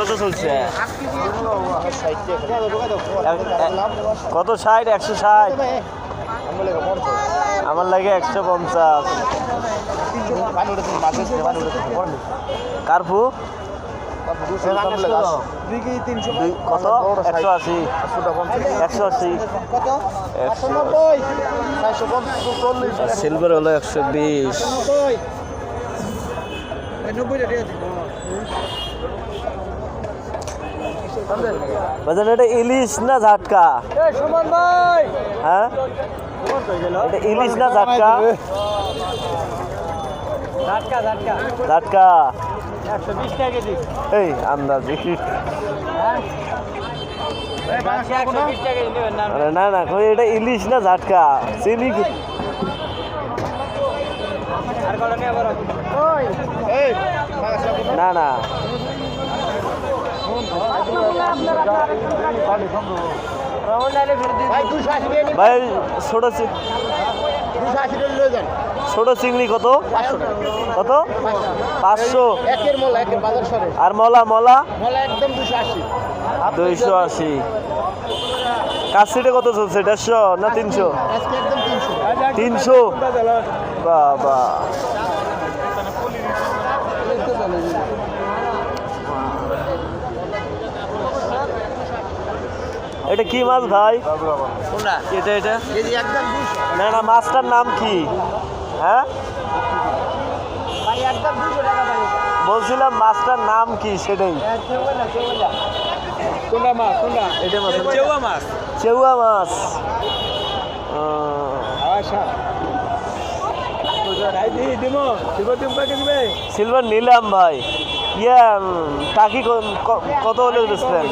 কত চলছে? কত ষাট? একশো ষাট? আমার লাগে একশো পঞ্চাশ। কার্পু কত? একশো আশি। একশো আশি। সিলভার হলো একশো বিশ। এটা ইলিশ না ঝাটকা? হ্যাঁ? এটা ইলিশ না ঝাটকা? ঝাটকা ঝাটকা। ঝাটকা। এই আন্দাজি। আরে না না কই এটা ইলিশ না ঝাটকা চিনি কি- না না। ভাই ছোট ছোট চিংড়ি কত? কত? পাঁচশো। আর মলা মলা? দুইশো আশি। কাশিটা কত চলছে? দেড়শো না তিনশো? তিনশো। বাবা। এটা কি মাছ ভাই? এটা এটা? না না মাছটার নাম কি? হ্যাঁ? ভাই একদম দুশো টাকা ভাই। বলছিলাম মাছটার নাম কি সেটাই? কোনটা মাছ কোনটা? এটা মাছ। চেউয়া মাছ। চেউয়া মাছ। আচ্ছা। সিলভার নিলাম ভাই। ইয়া টাকি কত হলে বেচলেন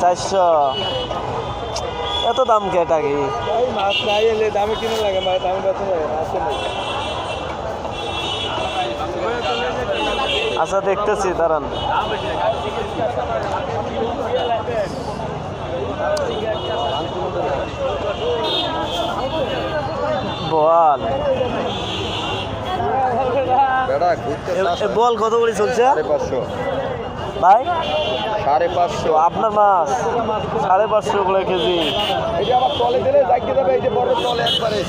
চারশো। এত দাম কে টাকি এই মাছ নাই এলে দামে কিনে লাগে মাছ দামে বেচা লাগে মাছ আচ্ছা দেখতেছি দাঁড়ান। বল। বল কত করে চলছে? পাঁচশো। ভাই? সাড়ে পাঁচশো। আপনার মাছ সাড়ে পাঁচশো করে কেজি। এই আবার তলে দিলে জাগিয়ে যাবে এই যে বড় তলে একবারে।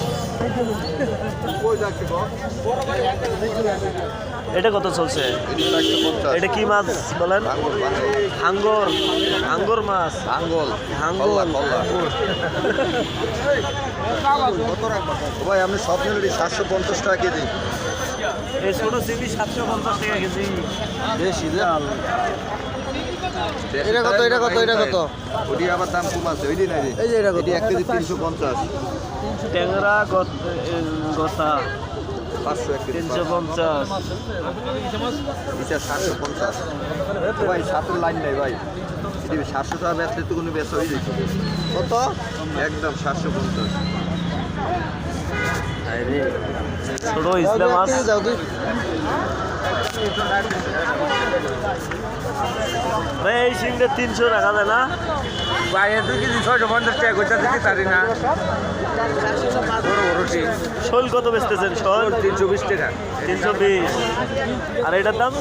কই যাচ্ছে গো? এটা কত চলছে? এটা এটা কি মাছ বলেন? হাঙ্গর হাঙ্গর মাছ। কল্লা, কত ভাই আপনি সব মিলে সাতশো পঞ্চাশ টাকা কেজি। এই ছোট চিংড়ি সাতশো পঞ্চাশ টাকা কেজি। বেশি এটা কত, এটা কত, এটা কত? ওটি আবার দাম কম আছে ওইটি নাই এই যে এটা কত? এক কেজি তিনশো পঞ্চাশ। ট্যাংরা গত- পাঁচশো এক কেজি তিনশো পঞ্চাশ। এটা সাতশো পঞ্চাশ। ভাই সাতের লাইন নাই ভাই। এটি সাতশো টাকা বেচলে তো কোনো বেচা হয়ে যেত কত? একদম সাতশো পঞ্চাশ। ছোট ইসলাম মাছ ভাই তিনশো রাখা যায় না বাইরে তো কেজি ছয়শো পঞ্চাশ টাকা গোচা দিতে পারি না শোল কত বেচতেছেন শোল তিনশো বিশ টাকা তিনশো বিশ আর এটার দাম